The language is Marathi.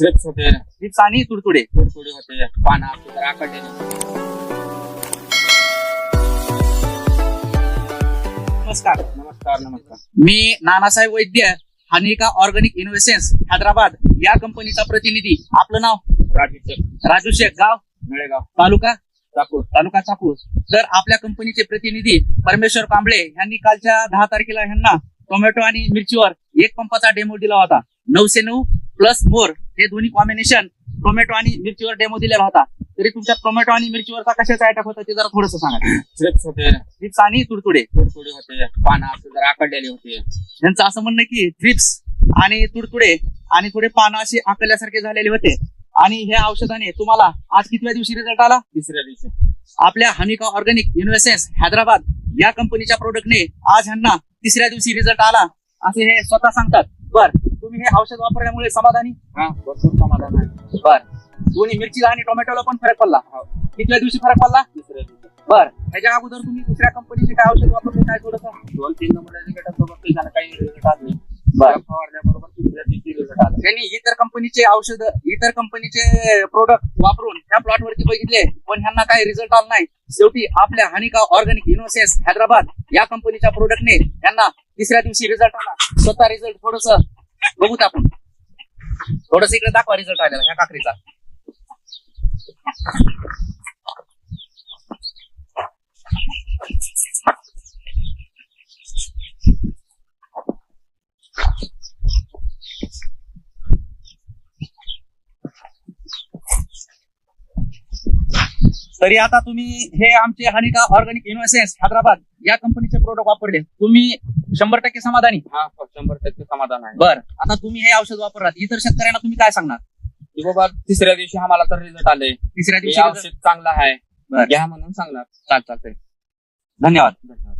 थ्रिप्स होते ट्रिप्स आणि तुडतुडे. तुडतुडे होते पाना नमस्कार. नमस्कार नमस्कार. मी नानासाहेब वैद्य हानिका ऑर्गॅनिक इनोव्हेशन्स हैदराबाद. या कंपनीचा प्रतिनिधी. आपलं नाव? राजू शेख. राजू शेख. गाव? नळेगाव तालुका? चाकूर. तालुका चाकूर. तर आपल्या कंपनीचे प्रतिनिधी परमेश्वर कांबळे यांनी कालच्या दहा तारखेला ह्यांना टोमॅटो आणि मिरचीवर एक पंपाचा डेमो दिला होता. नऊशे नऊ प्लस मोर. हे दोन्ही कॉम्बिनेशन टोमॅटो आणि मिरचीवर डेमो दिलेला होता तरी तुमच्या टोमॅटो आणि मिरचीवरचा कशाचा अटॅक होता ते जरा थोडस सांगा. होते. ट्रिप्स आणि तुडतुडे. तुडतुडे होते. पाना आपले जरा आकडलेले होते. यांचं असं म्हणणं की थ्रिप्स आणि तुडतुडे आणि थोडे पानं असे आकल्यासारखे झालेले होते. आणि ह्या औषधाने तुम्हाला आज कितव्या दिवशी रिझल्ट आला? तिसऱ्या दिवशी. आपल्या हनिका ऑर्गॅनिक युनिव्हर्सेस हैदराबाद या कंपनीच्या प्रोडक्टने आज ह्यांना तिसऱ्या दिवशी रिझल्ट आला. असे हे स्वतः सांगतात. बर. तुम्ही हे औषध वापरल्यामुळे समाधानी? हा भरपूर समाधान आहे. बर. दोन्ही मिरची आणि टोमॅटोला पण फरक पडला? हो. कितव्या दिवशी फरक पडला? तिसऱ्या दिवशी. बर. ह्याच्या अगोदर तुम्ही दुसऱ्या कंपनीचे काय औषध वापरले? काय थोडस? दोन तीन नंबर काही रिझल्ट आले बरं. फवारल्याबरोबर तिसऱ्या दिवशी आला त्यांनी इतर कंपनीचे औषध इतर कंपनीचे प्रोडक्ट वापरून ह्या प्लॉट वरती बघितले पण ह्यांना काही रिझल्ट आला नाही. शेवटी आपल्या हानिका ऑर्गॅनिक इनोसेस हैदराबाद या कंपनीच्या प्रोडक्टने त्यांना तिसऱ्या दिवशी रिझल्ट आला. स्वतः रिझल्ट थोडस बघूत आपण. थोडस इकडे दाखवा रिझल्ट आलेला ह्या काकडीचा. तरी आता तुम्ही हे आमचे हानिका ऑर्गॅनिक युनिव्हर्सेस हैदराबाद या कंपनीचे प्रोडक्ट वापरले. तुम्ही शंभर टक्के समाधानी? हा शंभर टक्के समाधान आहे. बर. आता तुम्ही हे औषध वापरलात. इतर शेतकऱ्यांना तुम्ही काय सांगणार? की बाबा तिसऱ्या दिवशी आम्हाला तर रिझल्ट आले. तिसऱ्या हे दिवशी औषध चांगलं आहे. घ्या म्हणून सांगणार. चाल चालतंय. धन्यवाद. धन्यवाद.